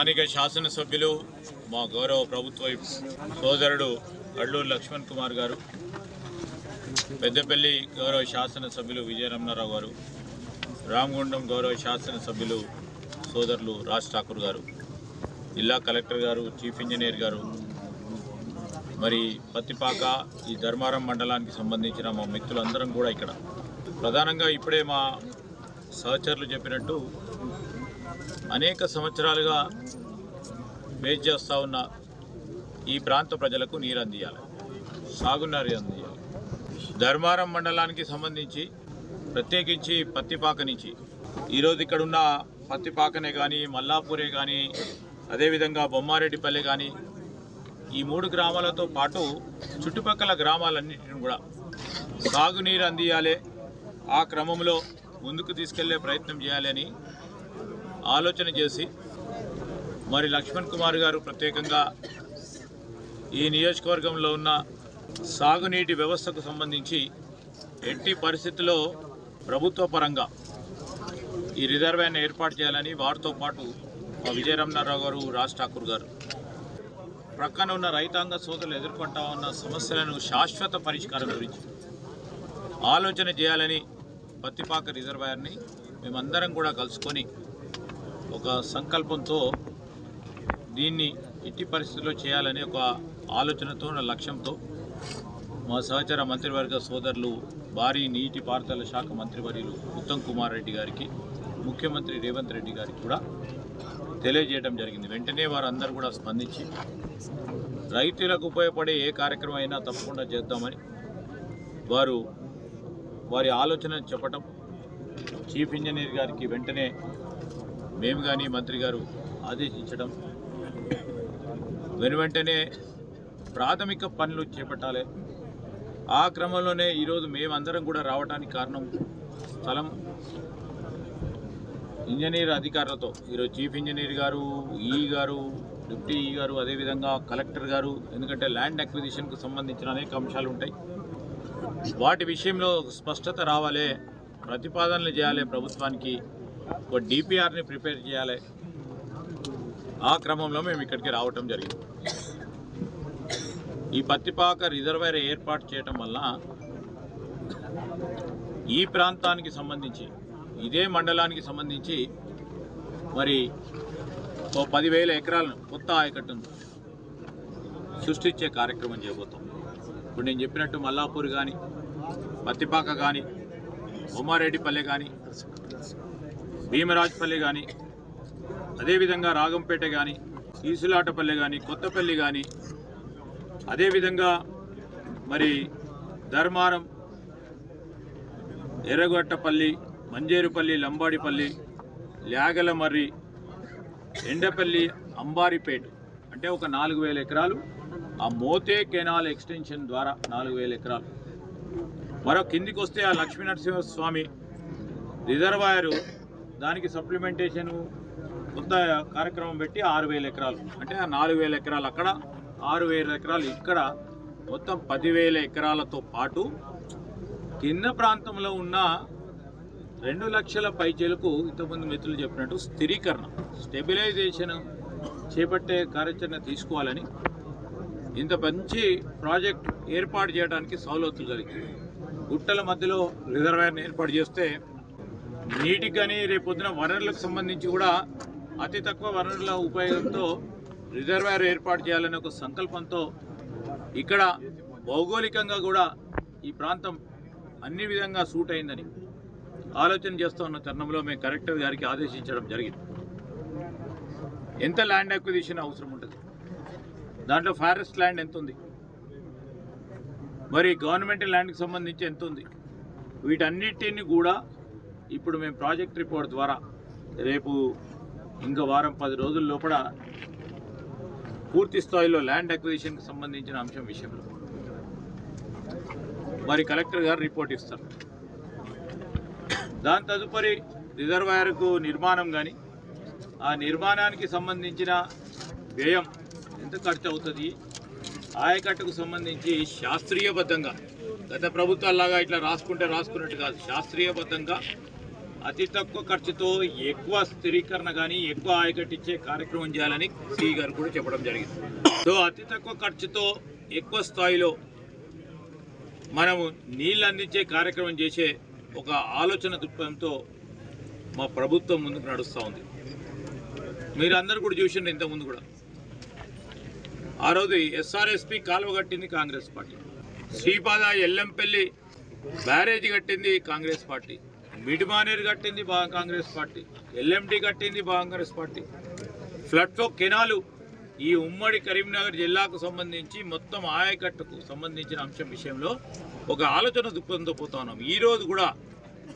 స్థానిక శాసనసభ్యులు మా గౌరవ ప్రభుత్వ సోదరుడు అల్లూరు లక్ష్మణ్ కుమార్ గారు పెద్దపల్లి గౌరవ శాసనసభ్యులు విజయరమణారావు గారు రామగుండం గౌరవ శాసనసభ్యులు సోదరులు రాజ్ ఠాకూర్ గారు జిల్లా కలెక్టర్ గారు చీఫ్ ఇంజనీర్ గారు మరి పత్తిపాక ఈ ధర్మారం మండలానికి సంబంధించిన మా మిత్రులందరం కూడా ఇక్కడ. ప్రధానంగా ఇప్పుడే మా సహచరులు చెప్పినట్టు అనేక సంవత్సరాలుగా వేచి చేస్తూ ఉన్న ఈ ప్రాంత ప్రజలకు నీరు అందియాలి. సాగునీరు అందియాలి. ధర్మారం మండలానికి సంబంధించి ప్రత్యేకించి పత్తిపాక నుంచి ఈరోజు ఇక్కడున్న పత్తిపాకనే కానీ మల్లాపూరే కానీ అదేవిధంగా బొమ్మారెడ్డిపల్లె కానీ ఈ మూడు గ్రామాలతో పాటు చుట్టుపక్కల గ్రామాలన్నింటిని కూడా సాగునీరు అందియాలి. ఆ క్రమంలో ముందుకు తీసుకెళ్ళే ప్రయత్నం చేయాలి అని ఆలోచన చేసి మరి లక్ష్మణ్ కుమార్ గారు ప్రత్యేకంగా ఈ నియోజకవర్గంలో ఉన్న సాగునీటి వ్యవస్థకు సంబంధించి ఎట్టి పరిస్థితుల్లో ప్రభుత్వ పరంగా ఈ రిజర్వాయర్ని ఏర్పాటు చేయాలని వారితో పాటు మా విజయరమణారావు గారు రాజ్ ఠాకూర్ గారు. ప్రక్కన ఉన్న రైతాంగ సోదరులు ఎదుర్కొంటా ఉన్న సమస్యలను శాశ్వత పరిష్కారం గురించి ఆలోచన చేయాలని పత్తిపాక రిజర్వాయర్ని మేమందరం కూడా కలుసుకొని ఒక సంకల్పంతో దీన్ని ఎట్టి పరిస్థితుల్లో చేయాలని ఒక ఆలోచనతో లక్ష్యంతో మా సహచర మంత్రివర్గ సోదరులు భారీ నీటి పారుదల శాఖ మంత్రివర్యులు ఉత్తమ్ కుమార్ రెడ్డి గారికి ముఖ్యమంత్రి రేవంత్ రెడ్డి గారికి కూడా తెలియజేయడం జరిగింది. వెంటనే వారందరూ కూడా స్పందించి రైతులకు ఉపయోగపడే ఏ కార్యక్రమం అయినా తప్పకుండా చేద్దామని వారు వారి ఆలోచన చెప్పటం చీఫ్ ఇంజనీర్ గారికి వెంటనే మేము కానీ మంత్రి గారు ఆదేశించడం వెను వెంటనే ప్రాథమిక పనులు చేపట్టాలి. ఆ క్రమంలోనే ఈరోజు మేమందరం కూడా రావడానికి కారణం స్థలం ఇంజనీర్ అధికారులతో ఈరోజు చీఫ్ ఇంజనీర్ గారు ఈ గారు డిప్యూటీ ఈ గారు అదేవిధంగా కలెక్టర్ గారు ఎందుకంటే ల్యాండ్ అక్విజిషన్కు సంబంధించిన అనేక అంశాలు ఉంటాయి. వాటి విషయంలో స్పష్టత రావాలి ప్రతిపాదనలు చేయాలి ప్రభుత్వానికి ఒక డిపిఆర్ని ప్రిపేర్ చేయాలి. ఆ క్రమంలో మేము ఇక్కడికి రావటం జరిగింది. ఈ పత్తిపాక రిజర్వాయర్ ఏర్పాటు చేయటం వల్ల ఈ ప్రాంతానికి సంబంధించి ఇదే మండలానికి సంబంధించి మరి ఓ పదివేల ఎకరాలను కొత్త ఆయకట్టును సృష్టించే కార్యక్రమం చేయబోతాం. ఇప్పుడు నేను చెప్పినట్టు మల్లాపూర్ కానీ పత్తిపాక కానీ ఉమ్మారెడ్డిపల్లె కానీ భీమరాజపల్లి కానీ అదేవిధంగా రాగంపేట కానీ ఈసులాటపల్లె కానీ కొత్తపల్లి కానీ అదేవిధంగా మరి ధర్మారం ఎర్రగొట్టపల్లి మంజేరుపల్లి లంబాడిపల్లి ల్యాగలమర్రి ఎండపల్లి అంబారిపేట. అంటే ఒక నాలుగు వేల ఎకరాలు. ఆ మోతే కెనాల్ ఎక్స్టెన్షన్ ద్వారా నాలుగు వేల ఎకరాలు. మరో కిందికి వస్తే ఆ లక్ష్మీనరసింహస్వామి రిజర్వాయరు. దానికి సప్లిమెంటేషన్ కొత్త కార్యక్రమం పెట్టి ఆరు వేల ఎకరాలు. అంటే ఆ నాలుగు వేల ఎకరాలు అక్కడ ఆరు వేల ఎకరాలు ఇక్కడ. మొత్తం పదివేల ఎకరాలతో పాటు కింద ప్రాంతంలో ఉన్న రెండు లక్షల పైచేలకు ఇంతకుముందు మిత్రులు చెప్పినట్టు స్థిరీకరణ స్టెబిలైజేషన్ చేపట్టే కార్యాచరణ తీసుకోవాలని ఇంత మంచి ప్రాజెక్ట్ ఏర్పాటు చేయడానికి సౌలతులు కలిగింది గుట్టల మధ్యలో రిజర్వాయర్ని ఏర్పాటు చేస్తే నీటికి కానీ రేపొద్దున వనరులకు సంబంధించి కూడా అతి తక్కువ వనరుల ఉపయోగంతో రిజర్వాయర్ ఏర్పాటు చేయాలనే ఒక సంకల్పంతో ఇక్కడ భౌగోళికంగా కూడా ఈ ప్రాంతం అన్ని విధంగా సూట్ అయిందని ఆలోచన చేస్తూ ఉన్న తరుణంలో మేము కలెక్టర్ గారికి ఆదేశించడం జరిగింది. ఎంత ల్యాండ్ అక్విజిషన్ అవసరం ఉంటుంది? దాంట్లో ఫారెస్ట్ ల్యాండ్ ఎంత ఉంది మరి గవర్నమెంట్ ల్యాండ్కి సంబంధించి ఎంత ఉంది వీటన్నిటిని కూడా ఇప్పుడు మేము ప్రాజెక్ట్ రిపోర్ట్ ద్వారా రేపు ఇంకా వారం పది రోజుల లోపల పూర్తి స్థాయిలో ల్యాండ్ అక్విజిషన్కి సంబంధించిన అంశం విషయంలో. మరి కలెక్టర్ గారు రిపోర్ట్ ఇస్తారు. దాని తదుపరి రిజర్వాయర్కు నిర్మాణం కానీ ఆ నిర్మాణానికి సంబంధించిన వ్యయం ఎంత ఖర్చు అవుతుంది ఆయకట్టుకు సంబంధించి శాస్త్రీయబద్ధంగా గత ప్రభుత్వాల్లాగా ఇట్లా రాసుకుంటే రాసుకున్నట్టు కాదు శాస్త్రీయబద్ధంగా అతి తక్కువ ఖర్చుతో ఎక్కువ స్థిరీకరణ కానీ ఎక్కువ ఆయకట్టు ఇచ్చే కార్యక్రమం చేయాలని సి గారు కూడా చెప్పడం జరిగింది. సో అతి తక్కువ ఖర్చుతో ఎక్కువ స్థాయిలో మనము నీళ్ళు అందించే కార్యక్రమం చేసే ఒక ఆలోచన దృక్పథంతో మా ప్రభుత్వం ముందుకు నడుస్తూ ఉంది. మీరు అందరు కూడా చూసిండ్రు ఇంతకుముందు కూడా. ఆ రోజు ఎస్ఆర్ఎస్పి కాలువ కట్టింది కాంగ్రెస్ పార్టీ. శ్రీపాద ఎల్లంపల్లి బ్యారేజ్ కట్టింది కాంగ్రెస్ పార్టీ. మిడ్మానేర్ కట్టింది బా కాంగ్రెస్ పార్టీ. ఎల్ఎండి కట్టింది కాంగ్రెస్ పార్టీ. ఫ్లడ్తో కెనాలు ఈ ఉమ్మడి కరీంనగర్ జిల్లాకు సంబంధించి మొత్తం ఆయకట్టుకు సంబంధించిన అంశం విషయంలో ఒక ఆలోచన దృక్పథంతో పోతా ఉన్నాం. కూడా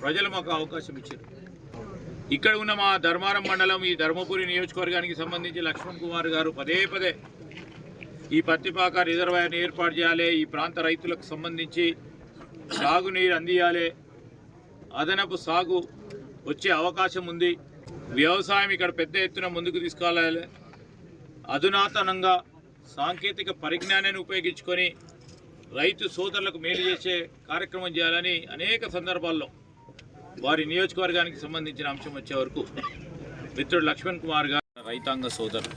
ప్రజలు మాకు అవకాశం ఇచ్చారు. ఇక్కడ ఉన్న మా ధర్మారం మండలం ఈ ధర్మపురి నియోజకవర్గానికి సంబంధించి లక్ష్మణ్ కుమార్ గారు పదే పదే ఈ పత్తిపాక రిజర్వాయర్ని ఏర్పాటు చేయాలి ఈ ప్రాంత రైతులకు సంబంధించి సాగునీరు అందియాలి అదనపు సాగు వచ్చే అవకాశం ఉంది. వ్యవసాయం ఇక్కడ పెద్ద ఎత్తున ముందుకు తీసుకెళ్ళాలి. అధునాతనంగా సాంకేతిక పరిజ్ఞానాన్ని ఉపయోగించుకొని రైతు సోదరులకు మేలు చేసే కార్యక్రమం చేయాలని అనేక సందర్భాల్లో వారి నియోజకవర్గానికి సంబంధించిన అంశం వచ్చే వరకు మిత్రుడు లక్ష్మణ్ కుమార్ గారు రైతాంగ సోదరులు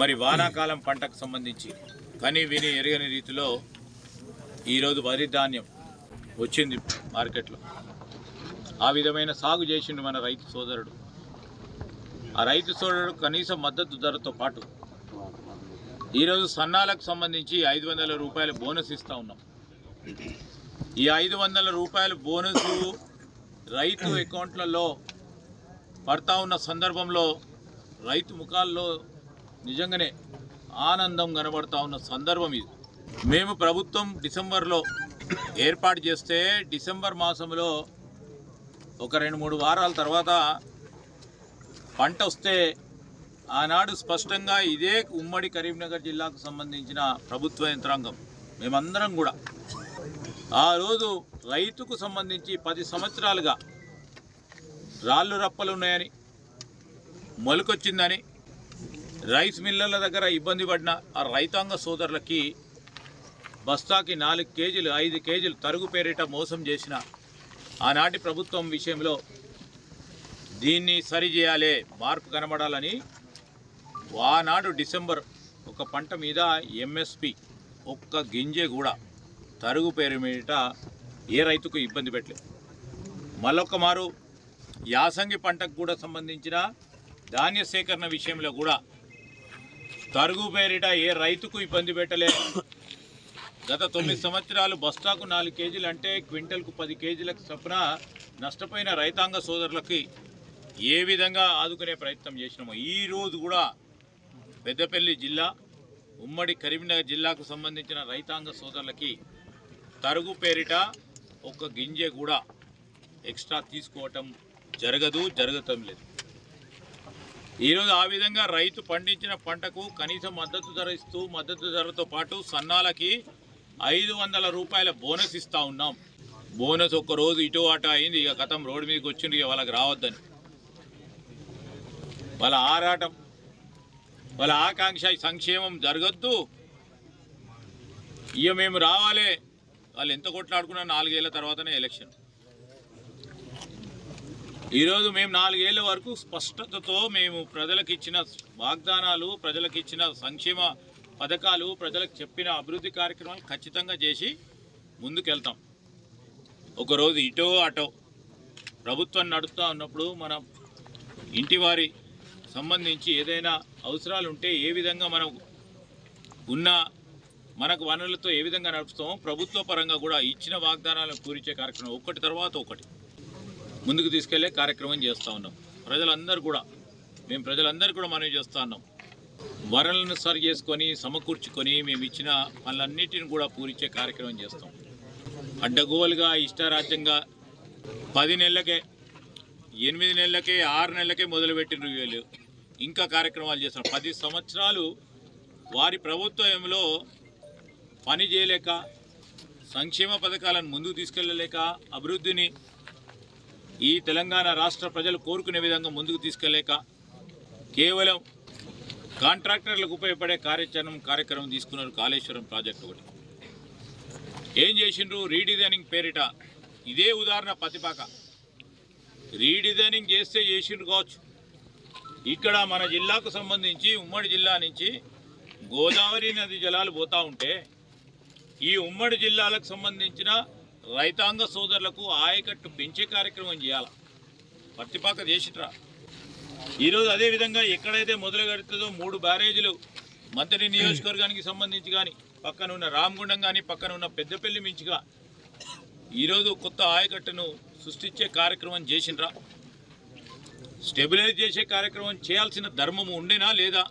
మరి వానాకాలం పంటకు సంబంధించి కని విని ఎరగని రీతిలో ఈరోజు వరి ధాన్యం వచ్చింది మార్కెట్లో. ఆ విధమైన సాగు చేసిండు మన రైతు సోదరుడు. ఆ రైతు సోదరుడు కనీస మద్దతు ధరతో పాటు ఈరోజు సన్నాలకు సంబంధించి ఐదు వందల రూపాయల బోనస్ ఇస్తూ ఉన్నాం. ఈ ఐదు వందల రూపాయల బోనస్ రైతు అకౌంట్లలో పడతా ఉన్న సందర్భంలో రైతు ముఖాల్లో నిజంగానే ఆనందం కనబడతా ఉన్న సందర్భం ఇది. మేము ప్రభుత్వం డిసెంబర్లో ఏర్పాటు చేస్తే డిసెంబర్ మాసంలో ఒక రెండు మూడు వారాల తర్వాత పంట వస్తే ఆనాడు స్పష్టంగా ఇదే ఉమ్మడి కరీంనగర్ జిల్లాకు సంబంధించిన ప్రభుత్వ యంత్రాంగం. మేమందరం కూడా. ఆ రోజు రైతుకు సంబంధించి పది సంవత్సరాలుగా రాళ్ళు రప్పలు ఉన్నాయని మొలకొచ్చిందని రైస్ మిల్లర్ల దగ్గర ఇబ్బంది పడిన ఆ రైతాంగ సోదరులకి బస్తాకి నాలుగు కేజీలు ఐదు కేజీలు తరుగు పేరిట మోసం చేసిన ఆనాటి ప్రభుత్వం విషయంలో దీన్ని సరిచేయాలి మార్పు కనబడాలని ఆనాడు డిసెంబర్ ఒక పంట మీద ఎంఎస్పి ఒక్క గింజె కూడా తరుగు పేరు మీట ఏ రైతుకు ఇబ్బంది పెట్టలేదు. మళ్ళొక్క మారు యాసంగి పంటకు కూడా సంబంధించిన ధాన్య సేకరణ విషయంలో కూడా తరుగు పేరిట ఏ రైతుకు ఇబ్బంది పెట్టలే గత తొమ్మిది సంవత్సరాలు బస్తాకు నాలుగు కేజీలు అంటే క్వింటల్కు పది కేజీలకు చొప్పున నష్టపోయిన రైతాంగ సోదరులకి ఏ విధంగా ఆదుకునే ప్రయత్నం చేసినామో ఈరోజు కూడా పెద్దపల్లి జిల్లా ఉమ్మడి కరీంనగర్ జిల్లాకు సంబంధించిన రైతాంగ సోదరులకి తరుగు పేరిట ఒక గింజ కూడా ఎక్స్ట్రా తీసుకోవటం జరగదు జరగటం లేదు. ఈరోజు ఆ విధంగా రైతు పండించిన పంటకు కనీస మద్దతు ధర ఇస్తూ మద్దతు ధరతో పాటు సన్నాలకి ఐదు వందల రూపాయల బోనస్ ఇస్తా ఉన్నాం. బోనస్ ఒక్క రోజు ఇటు అటు అయింది ఇక గతం రోడ్డు మీదకి వచ్చింది ఇక వాళ్ళకి రావద్దని. వాళ్ళ ఆరాటం వాళ్ళ ఆకాంక్ష సంక్షేమం జరగద్దు. ఇక మేము రావాలి. వాళ్ళు ఎంత కొట్లాడుకున్నా నాలుగేళ్ళ తర్వాతనే ఎలక్షన్. ఈరోజు మేము నాలుగేళ్ళ వరకు స్పష్టతతో మేము ప్రజలకు ఇచ్చిన వాగ్దానాలు ప్రజలకు ఇచ్చిన సంక్షేమ పథకాలు ప్రజలకు చెప్పిన అభివృద్ధి కార్యక్రమాలు ఖచ్చితంగా చేసి ముందుకెళ్తాం. ఒకరోజు ఇటో అటో ప్రభుత్వం నడుస్తూ ఉన్నప్పుడు మనం ఇంటి వారి సంబంధించి ఏదైనా అవసరాలు ఉంటే ఏ విధంగా మనం ఉన్న మనకు వనరులతో ఏ విధంగా నడుపుతామో ప్రభుత్వ పరంగా కూడా ఇచ్చిన వాగ్దానాలను పూరించే కార్యక్రమం ఒకటి తర్వాత ఒకటి ముందుకు తీసుకెళ్ళే కార్యక్రమం చేస్తూ ఉన్నాం. ప్రజలందరూ కూడా మేము ప్రజలందరూ కూడా మనవి చేస్తూ ఉన్నాం. వనరులను సరి చేసుకొని సమకూర్చుకొని మేము ఇచ్చిన పనులన్నిటిని కూడా పూరించే కార్యక్రమం చేస్తాం. అడ్డగోలుగా ఇష్టారాజ్యంగా పది నెలలకే ఎనిమిది నెలలకే ఆరు నెలలకే మొదలుపెట్టిన వీళ్ళు. ఇంకా కార్యక్రమాలు చేస్తున్నారు పది సంవత్సరాలు వారి ప్రభుత్వంలో పని చేయలేక సంక్షేమ పథకాలను ముందుకు తీసుకెళ్ళలేక అభివృద్ధిని ఈ తెలంగాణ రాష్ట్ర ప్రజలు కోరుకునే విధంగా ముందుకు తీసుకెళ్ళలేక కేవలం కాంట్రాక్టర్లకు ఉపయోగపడే కార్యాచరణం కార్యక్రమం తీసుకున్నారు కాళేశ్వరం ప్రాజెక్ట్ ఒకటి. ఏం చేసిండ్రు? రీడిజైనింగ్ పేరిట. ఇదే ఉదాహరణ ప్రతిపాక. రీడిజైనింగ్ చేస్తే చేసిండ్రు కావచ్చు. ఇక్కడ మన జిల్లాకు సంబంధించి ఉమ్మడి జిల్లా నుంచి గోదావరి నది జలాలు పోతా ఉంటే ఈ ఉమ్మడి జిల్లాలకు సంబంధించిన రైతాంగ సోదరులకు ఆయకట్టు పెంచే కార్యక్రమం చేయాలి. పత్తిపాక చేసిట్రా. ఈరోజు అదేవిధంగా ఎక్కడైతే మొదలు కడుతుందో మూడు బ్యారేజీలు మంత్రి నియోజకవర్గానికి సంబంధించి కానీ పక్కన ఉన్న రామగుండం కానీ పక్కన ఉన్న పెద్దపల్లి మించిగా ఈరోజు కొత్త ఆయకట్టును సృష్టించే కార్యక్రమం చేసినరా. స్టెబిలైజ్ చేసే కార్యక్రమం చేయాల్సిన ధర్మం ఉండేనా లేదా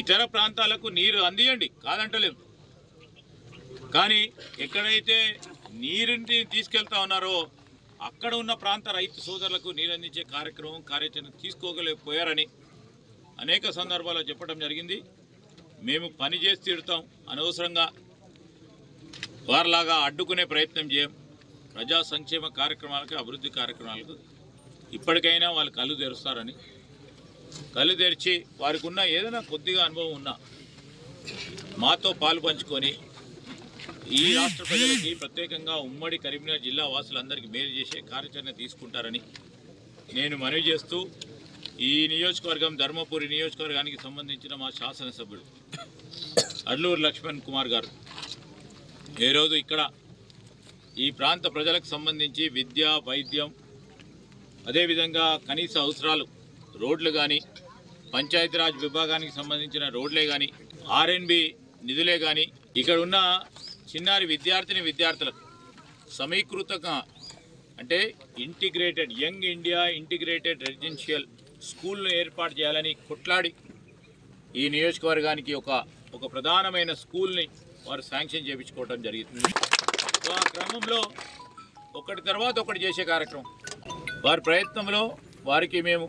ఇతర ప్రాంతాలకు నీరు అందియండి కాదంటలేము కానీ ఎక్కడైతే నీరుని తీసుకెళ్తా ఉన్నారో అక్కడ ఉన్న ప్రాంత రైతు సోదరులకు నీరు అందించే కార్యక్రమం కార్యాచరణ తీసుకోగలేకపోయారని అనేక సందర్భాల్లో చెప్పడం జరిగింది. మేము పని చేసి తీరుతాం అనవసరంగా వారిలాగా అడ్డుకునే ప్రయత్నం చేయం. ప్రజా సంక్షేమ కార్యక్రమాలకు అభివృద్ధి కార్యక్రమాలకు ఇప్పటికైనా వాళ్ళు కళ్ళు తెరుస్తారని. కళ్ళు తెరిచి వారికి ఉన్న ఏదైనా కొద్దిగా అనుభవం ఉన్నా మాతో పాలు పంచుకొని ఈ రాష్ట్ర ప్రజలకి ప్రత్యేకంగా ఉమ్మడి కరీంనగర్ జిల్లా వాసులందరికీ మేలు చేసే కార్యాచరణ తీసుకుంటారని నేను మనవి చేస్తూ ఈ నియోజకవర్గం ధర్మపురి నియోజకవర్గానికి సంబంధించిన మా శాసనసభ్యుడు అడ్లూరు లక్ష్మణ్ కుమార్ గారు. ఏ రోజు ఇక్కడ ఈ ప్రాంత ప్రజలకు సంబంధించి విద్య వైద్యం అదేవిధంగా కనీస అవసరాలు రోడ్లు కానీ పంచాయతీరాజ్ విభాగానికి సంబంధించిన రోడ్లే కానీ ఆర్ఎన్బి నిధులే కానీ ఇక్కడ ఉన్న చిన్నారి విద్యార్థిని విద్యార్థులకు సమీకృతంగా అంటే integrated young India integrated residential స్కూల్ను ఏర్పాటు చేయాలని కొట్లాడి ఈ నియోజకవర్గానికి ఒక ఒక ప్రధానమైన స్కూల్ని వారు శాంక్షన్ చేయించుకోవడం జరిగింది సో ఆ క్రమంలో ఒకటి తర్వాత ఒకటి చేసే కార్యక్రమం. వారి ప్రయత్నంలో వారికి మేము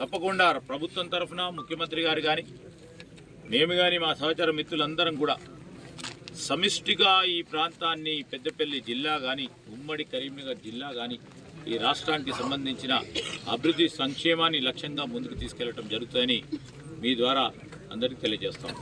తప్పకుండా ప్రభుత్వం తరఫున ముఖ్యమంత్రి గారు కానీ మేము కానీ మా సహచర మిత్రులందరం కూడా సమిష్టిగా ఈ ప్రాంతాన్ని పెద్దపల్లి జిల్లా కానీ ఉమ్మడి కరీంనగర్ జిల్లా కానీ ఈ రాష్ట్రానికి సంబంధించిన అభివృద్ధి సంక్షేమాన్ని లక్ష్యంగా ముందుకు తీసుకెళ్ళడం జరుగుతుందని మీ ద్వారా అందరికీ తెలియజేస్తాం.